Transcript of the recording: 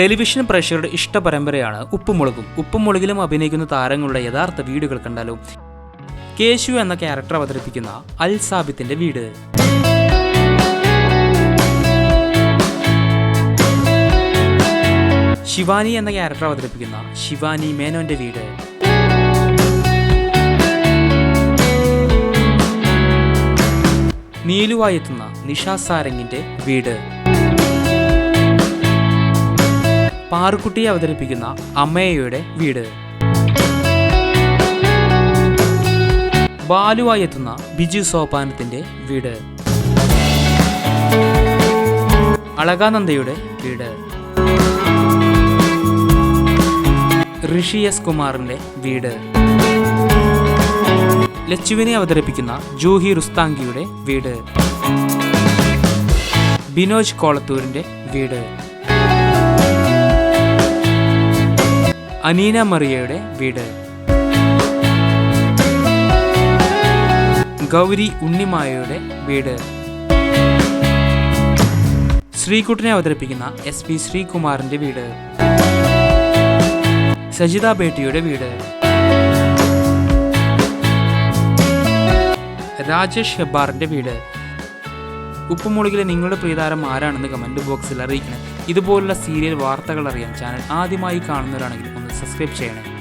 Television പ്രേക്ഷകരുടെ ഇഷ്ട പരമ്പരയാണ് ഉപ്പുമുളകും. ഉപ്പുമുളകിലും അഭിനയിക്കുന്ന താരങ്ങളുടെ യഥാർത്ഥ വീടുകൾ കണ്ടാലോ കേശു എന്ന ക്യാരക്ടർ അവതരിപ്പിക്കുന്ന അൽ സാബിത്തിന്റെ വീട്. ശിവാനി എന്ന ക്യാരക്ടർ അവതരിപ്പിക്കുന്ന ശിവാനി മേനോന്റെ വീട്. നീലുവായി എത്തുന്ന നിഷ സാരംഗിന്റെ വീട്. പാറുക്കുട്ടിയെ അവതരിപ്പിക്കുന്ന അമ്മയുടെ വീട്. ബാലുവായി എത്തുന്ന ബിജു സോപാനത്തിന്റെ വീട്. അളകാനന്ദയുടെ വീട്. ഋഷി എസ് കുമാറിന്റെ വീട്. ലച്ചുവിനെ അവതരിപ്പിക്കുന്ന ജൂഹി റുസ്താങ്കിയുടെ വീട്. ബിനോജ് കോളത്തൂരിന്റെ വീട്. അനീന മറിയയുടെ വീട്. ഗൗരി ഉണ്ണിമായയുടെ വീട്. ശ്രീകുട്ടനെ അവതരിപ്പിക്കുന്ന എസ് പി ശ്രീകുമാറിന്റെ വീട്. സജിത ബേട്ടിയുടെ വീട്. രാജേഷ് ഹെബ്ബാറിന്റെ വീട്. ഉപ്പുമുളകിലെ നിങ്ങളുടെ പ്രിയതാരം ആരാണെന്ന് കമന്റ് ബോക്സിൽ അറിയിക്കണം. ഇതുപോലുള്ള സീരിയൽ വാർത്തകൾ അറിയാൻ ചാനൽ ആദ്യമായി കാണുന്നവരാണെങ്കിൽ സബ്സ്ക്രൈബ് ചെയ്യണേ.